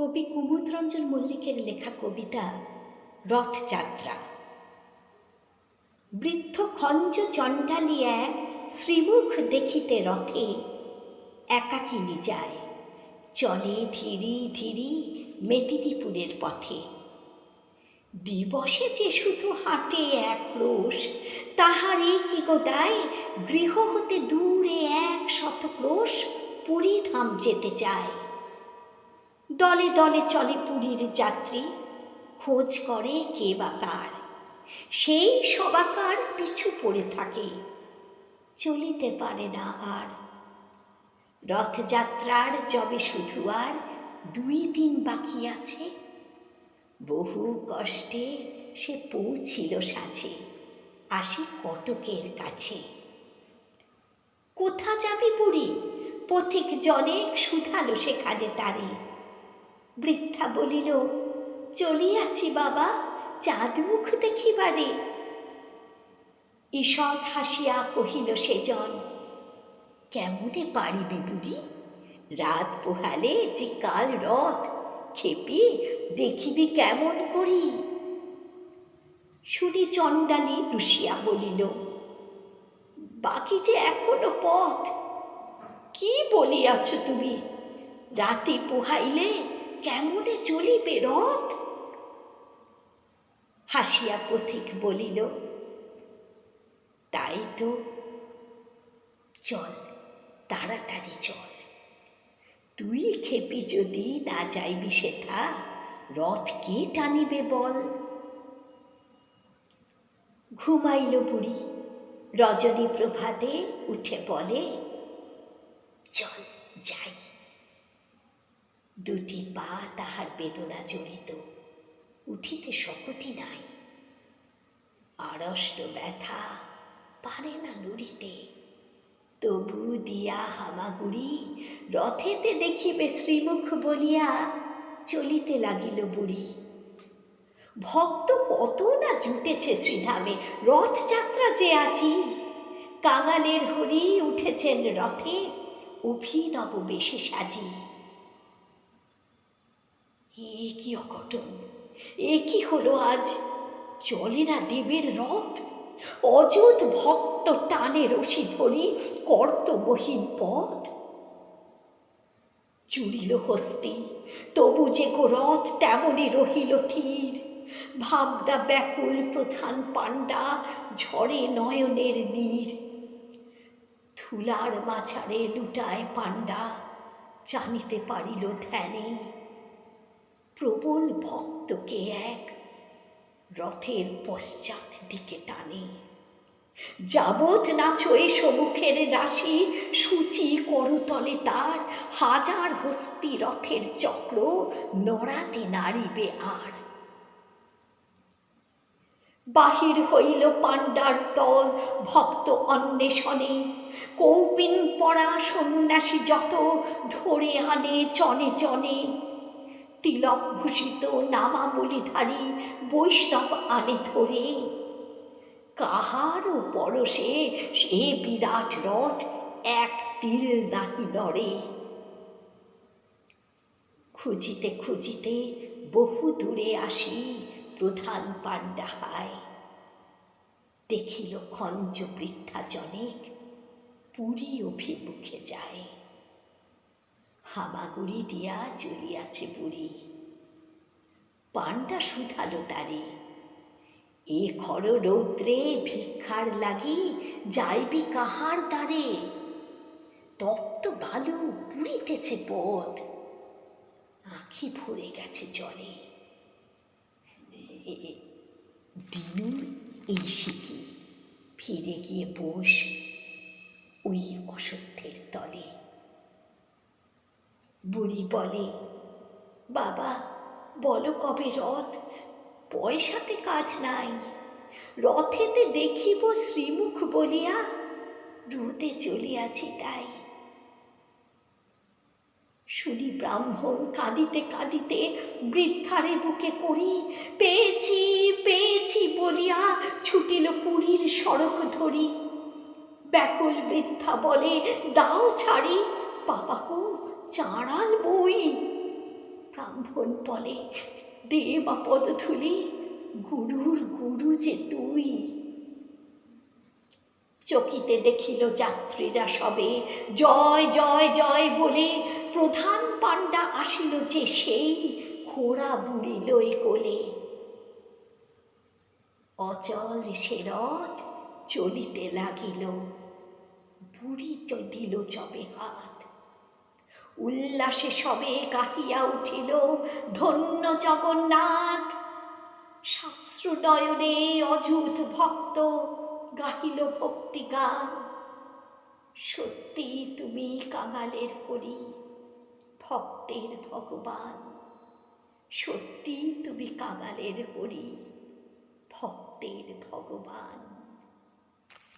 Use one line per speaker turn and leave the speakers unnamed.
কবি কুমুদরঞ্জন মল্লিকের লেখা কবিতা রথযাত্রা। বৃদ্ধ খঞ্জ চণ্ডালি এক শ্রীমুখ দেখিতে রথে একাকিনী যায় চলে ধীরি ধীরি মেদিনীপুরের পথে। দিবসে যে শুধু হাঁটে এক ক্রোশ তাহারে কি গো দায়? গৃহ হতে দূরে এক শত ক্রোশ পুরী ধাম যেতে চায়। দলে দলে চলে পুরীর যাত্রী। খোঁজ করে কে বা কার। সেই সবাকার পিছু পড়ে থাকে। চলিতে পারে না আর। রথযাত্রার যবে শুধু আর দুই দিন বাকি আছে। বহু কষ্টে সে পৌঁছিল সাজে আসি কটকের কাছে। কোথা যাবি বুড়ি পথিক জনেক শুধালো সেখানে তারে। বৃদ্ধা বলিল, চলিয়াছি বাবা চাঁদ মুখ দেখিবারে। ঈষৎ হাসিয়া কহিল সেজন, কেমনে পারিবি বুড়ি? রাত পোহালে যে কাল রথ, খেপি দেখিবি কেমন করি? শুনি চণ্ডালী রুশিয়া বলিল, বাকি যে এখনও পথ, কি বলিয়াছ তুমি? রাতে পোহাইলে কেমনে চলিবে রথ? হাসিয়া পথিক বলিল, তাই তো। চল, তাড়াতাড়ি চল। তুই খেপি যদি না যাইবি সেথা, রথ কে টানিবে বল? ঘুমাইল বুড়ি রজনী প্রভাতে উঠে বলে, চল, যাই। দুটি পা তাহার বেদনা জড়িত। উঠিতে শকতি নাই। আড়ষ্ট ব্যথা পারে না নুড়িতে তবু দিয়া হামাগুড়ি রথেতে দেখিবে শ্রীমুখ বলিয়া চলিতে লাগিল বুড়ি। ভক্ত কত না জুটেছে শ্রীধামে, রথযাত্রা যে আজি। কাঙালের হরি উঠেছেন রথে, অভিনব বেশে সাজি। এ কি অঘটন? এ কি হলো আজ? চলে না দেবের রথ? অযুত ভক্ত টানে রশি ধরি কর্তব্যহীন পথ? চুরিল হস্তি, তবু যে রথ তেমনই রহিল থির ভাবনা ব্যাকুল প্রধান পাণ্ডা ঝড়ে নয়নের নীর। ধুলার মাঝারে লুটায় পাণ্ডা, জানিতে পারিল ধ্যানে প্রবল ভক্তকে এক রথের পশ্চাৎ দিকে টানে। যাবৎ নাচয়ে সমুখের রাশি, সূচি করতলে তার, হাজার হস্তি রথের চক্র নড়াতে নাড়িবে আর। বাহির হইল পাণ্ডার দল, ভক্ত অন্বেষণে, কৌপিন পড়া সন্ন্যাসী যত ধরে আনে, চনে চনে। তিলক ভূষিত নামাবলিধারী বৈষ্ণব আনে ধরে। কাহারও পরশে সে বিরাট রথ এক তিল নাহি নড়ে। খুঁজিতে খুঁজিতে বহু দূরে আসি প্রধান পাণ্ডা হায় দেখিল খঞ্জ বৃদ্ধা জনেক পুরী অভিমুখে যায়। হামাগুড়ি দিয়া চলিয়াছে বুড়ি। পানটা শুধালো তারে। এ খর রৌদ্রে ভিক্ষার লাগি যাইবি কাহার দ্বারে? তপ্ত বালু পুড়িতেছে পথ আখি ভরে গেছে জলে। দিনু এই শিখি ফিরে গিয়ে বস ওই অসত্যের তলে। বুড়ি বলে, বাবা, বলো কবে রথ? পয়সাতে কাজ নাই। রথেতে দেখিব শ্রীমুখ বলিয়া রোদে চলিয়াছি তাই। শুনি ব্রাহ্মণ কাঁদিতে কাঁদিতে বৃদ্ধারে বুকে করি, পেয়েছি পেয়েছি বলিয়া ছুটিল পুরীর সড়ক ধরি। ব্যাকুল বৃদ্ধা বলে, দাও ছাড়ি বাবাকু চাঁড়াল বই। ব্রাহ্মণ বলে দে বা পদধূলি গুরুর গুরু যে তুই। চকিতে দেখিল যাত্রীরা সবে, জয় জয় জয় বলে প্রধান পাণ্ডা আসিল যে সেই ঘোড়া বুড়ি লই কোলে। অচল সে রথ চলিতে লাগিল, বুড়ি তো দিল চবে হাত। উল্লাসে সবে গাহিয়া উঠিল, ধন্য জগন্নাথ। শাস্ত্র নয়নে অযুত ভক্ত গাহিল ভক্তি গান সত্যি তুমি কাঙালের হরি, ভক্তের ভগবান। সত্যি তুমি কাঙালের হরি, ভক্তের ভগবান।